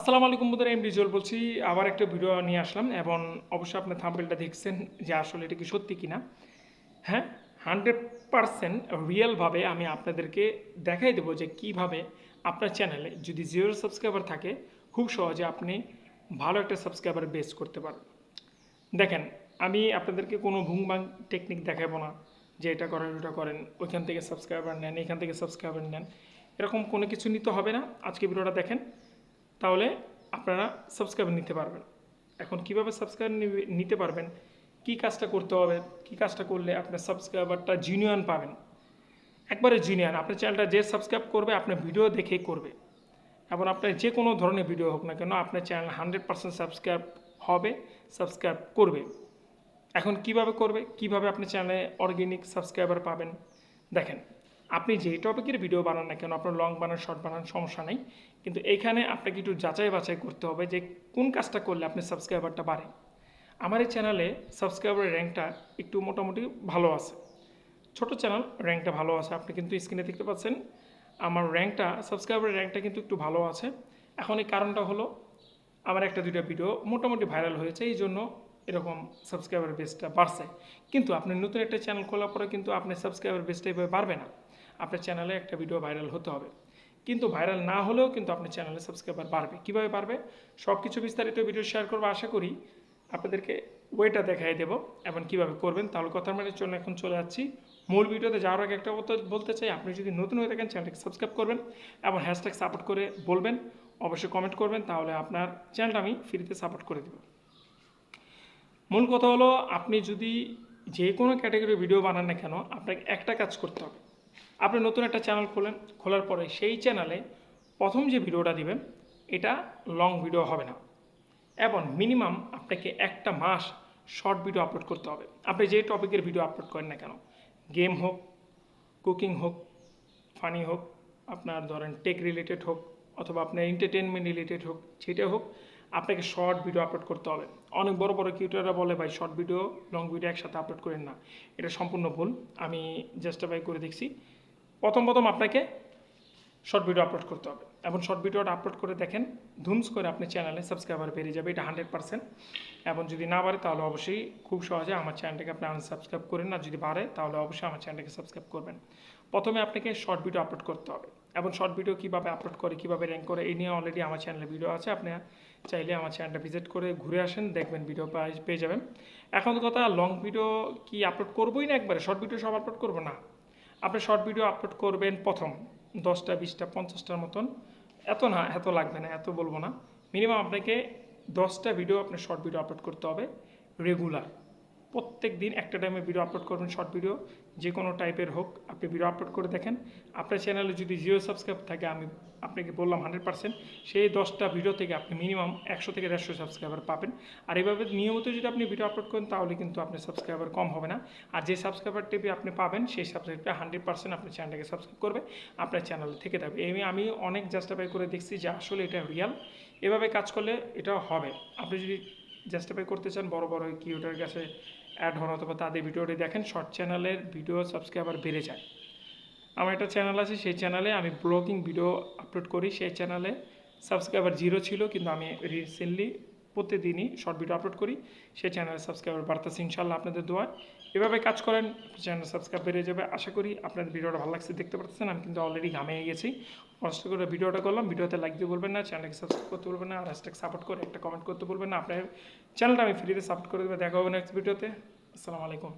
আসসালামু আলাইকুম বন্ধুরা এম রিজুয়াল বলছি। আবার একটা ভিডিও নিয়ে আসলাম এবং অবশ্যই আপনি থাম্বেলটা দেখছেন যে আসলে এটা কি সত্যি কিনা। হ্যাঁ হান্ড্রেড পারসেন্ট রিয়েলভাবে আমি আপনাদেরকে দেখাই দেবো যে কীভাবে আপনার চ্যানেলে যদি জিরো সাবস্ক্রাইবার থাকে, খুব সহজে আপনি ভালো একটা সাবস্ক্রাইবার বেস করতে পারেন দেখেন, আমি আপনাদেরকে কোনো ভুংবাং টেকনিক দেখাবো না যে এটা করেন, ওটা করেন, ওইখান থেকে সাবস্ক্রাইবার নেন, এখান থেকে সাবস্ক্রাইবার নেন, এরকম কোনো কিছু নিতে হবে না। আজকে ভিডিওটা দেখেন তাহলে আপনারা সাবস্ক্রাইবার নিতে পারবেন। এখন কীভাবে সাবস্ক্রাইব নিতে পারবেন? কি কাজটা করতে হবে? কি কাজটা করলে আপনার সাবস্ক্রাইবারটা জিনিয়ন পাবেন? একবারে জিনিয়ন আপনার চ্যানেলটা যে সাবস্ক্রাইব করবে, আপনার ভিডিও দেখেই করবে। এবং আপনার যে কোনো ধরনের ভিডিও হোক না কেন, আপনার চ্যানেল হান্ড্রেড পার্সেন্ট সাবস্ক্রাইব হবে সাবস্ক্রাইব করবে। এখন কীভাবে করবে? কীভাবে আপনি চ্যানেলে অর্গ্যানিক সাবস্ক্রাইবার পাবেন? দেখেন। আপনি যে টপিকের ভিডিও বানান না কেন, আপনার লং বানান শর্ট বানান, সমস্যা নেই। কিন্তু এইখানে আপনাকে একটু যাচাই বাছাই করতে হবে যে কোন কাজটা করলে আপনি সাবস্ক্রাইবারটা বাড়ে। আমার এই চ্যানেলে সাবস্ক্রাইবারের র্যাঙ্কটা একটু মোটামুটি ভালো আছে। ছোট চ্যানেল র্যাঙ্কটা ভালো আছে। আপনি কিন্তু স্ক্রিনে দেখতে পাচ্ছেন, আমার র্যাঙ্কটা সাবস্ক্রাইবারের র্যাঙ্কটা কিন্তু একটু ভালো আছে। এখন এই কারণটা হলো, আমার একটা দুইটা ভিডিও মোটামুটি ভাইরাল হয়েছে, এই জন্য এরকম সাবস্ক্রাইবার বেসটা বাড়ছে। কিন্তু আপনি নতুন একটা চ্যানেল খোলার পরে কিন্তু আপনার সাবস্ক্রাইবার বেসটা এভাবে বাড়বে না। আপনার চ্যানেলে একটা ভিডিও ভাইরাল হতে হবে। কিন্তু ভাইরাল না হলেও কিন্তু আপনার চ্যানেলে সাবস্ক্রাইবার বাড়বে। কীভাবে বাড়বে? সব কিছু বিস্তারিত ভিডিও শেয়ার করব। আশা করি আপনাদেরকে ওয়েটা দেখাই দেবো এবং কীভাবে করবেন। তাহলে কথার মানে চলে এখন চলে যাচ্ছি। মূল ভিডিওতে যাওয়ার আগে একটা কথা বলতে চাই, আপনি যদি নতুন হয়ে থাকেন চ্যানেলটাকে সাবস্ক্রাইব করবেন এবং হ্যাশট্যাগ সাপোর্ট করে বলবেন, অবশ্যই কমেন্ট করবেন, তাহলে আপনার চ্যানেলটা আমি ফ্রিতে সাপোর্ট করে দেবো। মূল কথা হলো, আপনি যদি যে কোনো ক্যাটাগরির ভিডিও বানান না কেন, আপনাকে একটা কাজ করতে হবে। আপনি নতুন একটা চ্যানেল খোলেন, খোলার পরে সেই চ্যানেলে প্রথম যে ভিডিওটা দিবেন, এটা লং ভিডিও হবে না। এবং মিনিমাম আপনাকে একটা মাস শর্ট ভিডিও আপলোড করতে হবে। আপনি যে টপিকের ভিডিও আপলোড করেন না কেন গেম হোক কুকিং হোক ফানি হোক, আপনার ধরেন টেক রিলেটেড হোক, অথবা আপনার এন্টারটেনমেন্ট রিলেটেড হোক সেটা হোক, আপনাকে শর্ট ভিডিও আপলোড করতে হবে। অনেক বড় বড় কিউটাররা বলে, ভাই শর্ট ভিডিও লং ভিডিও একসাথে আপলোড করেন না। এটা সম্পূর্ণ ভুল। আমি জাস্টিফাই করে দেখছি। প্রথম প্রথম আপনাকে শর্ট ভিডিও আপলোড করতে হবে। এবং শর্ট ভিডিওটা আপলোড করে দেখেন, ধুমস করে আপনি চ্যানেলে সাবস্ক্রাইবার বেড়ে যাবে, এটা হান্ড্রেড পার্সেন্ট এবং যদি না বাড়ে, তাহলে অবশ্যই খুব সহজে আমার চ্যানেলটাকে আপনি আনসাবস্ক্রাইব করেন আর যদি বাড়ে, তাহলে অবশ্যই আমার চ্যানেলটাকে সাবস্ক্রাইব করবেন। প্রথমে আপনাকে শর্ট ভিডিও আপলোড করতে হবে। এবং শর্ট ভিডিও কীভাবে আপলোড করে, কীভাবে র্যাঙ্ক করে এই নিয়ে অলরেডি আমার চ্যানেলে ভিডিও আছে। আপনি চাইলে আমার চ্যানেলটা ভিজিট করে ঘুরে আসেন, দেখবেন ভিডিও পেয়ে যাবেন। এখন কথা লং ভিডিও কি আপলোড করবোই না একবারে? শর্ট ভিডিও সব আপলোড করব না? আপনি শর্ট ভিডিও আপলোড করবেন প্রথম, দশটা, বিশটা, পঞ্চাশটার মতন। এত না, এত লাগবে না, এত বলব না। মিনিমাম আপনাকে দশটা ভিডিও আপনার শর্ট ভিডিও আপলোড করতে হবে রেগুলার প্রত্যেক দিন একটা টাইমে ভিডিও আপলোড করবেন শর্ট ভিডিও যে কোনো টাইপের হোক, আপনি ভিডিও আপলোড করে দেখেন। আপনার চ্যানেলে যদি জিরো সাবস্ক্রাইব থাকে, আমি আপনাকে বললাম হান্ড্রেড পার্সেন্ট সেই দশটা ভিডিও থেকে আপনি মিনিমাম একশো থেকে দেড়শো সাবস্ক্রাইবার পাবেন। আর এইভাবে নিয়মিত যদি আপনি ভিডিও আপলোড করেন, তাহলে কিন্তু আপনার সাবস্ক্রাইবার কম হবে না। আর যে সাবস্ক্রাইবার টিপে আপনি পাবেন, সেই সাবস্ক্রাইবটা হান্ড্রেড পার্সেন্ট আপনার চ্যানেলটাকে সাবস্ক্রাইব করবে, আপনার চ্যানেল থেকে থাকবে এই আমি অনেক জাস্টিফাই করে দেখছি যে আসলে এটা রিয়াল এভাবে কাজ করলে এটা হবে। আপনি যদি জাস্টিফাই করতে চান, বড় বড় কিউটার কাছে অ্যাড হন অথবা তাদের ভিডিওটি দেখেন। শর্ট চ্যানেলের ভিডিও সাবস্ক্রাইবার বেড়ে যায়। আমার একটা চ্যানেল আছে, সেই চ্যানেলে আমি ব্লগিং ভিডিও আপলোড করি। সেই চ্যানেলে সাবস্ক্রাইবার জিরো ছিল, কিন্তু আমি রিসেন্টলি প্রতিদিনই শর্ট ভিডিও আপলোড করি। সেই চ্যানেলে সাবস্ক্রাইবার বাড়তেছে। ইনশাল্লাহ আপনাদের দোয়ায়। এভাবে কাজ করেন চ্যানেল সাবস্ক্রাইব বেড়ে যাবে। আশা করি আপনাদের ভিডিওটা ভালো লাগছে, দেখতে পাচ্ছেন আমি কিন্তু অলরেডি ঘামে গেছি। কষ্ট করে ভিডিওটা করলাম, ভিডিওতে লাইক দিয়ে বলবেন না চ্যানেলকে সাবস্ক্রাইব করতে বলবেন না, আর হ্যাশট্যাগ সাপোর্ট করে একটা কমেন্ট করতে বলবেন না। আপনার চ্যানেলটা আমি ফ্রিতে সাপোর্ট করে দেবো, দেখা হবে নেক্সট ভিডিওতে আসসালামু আলাইকুম।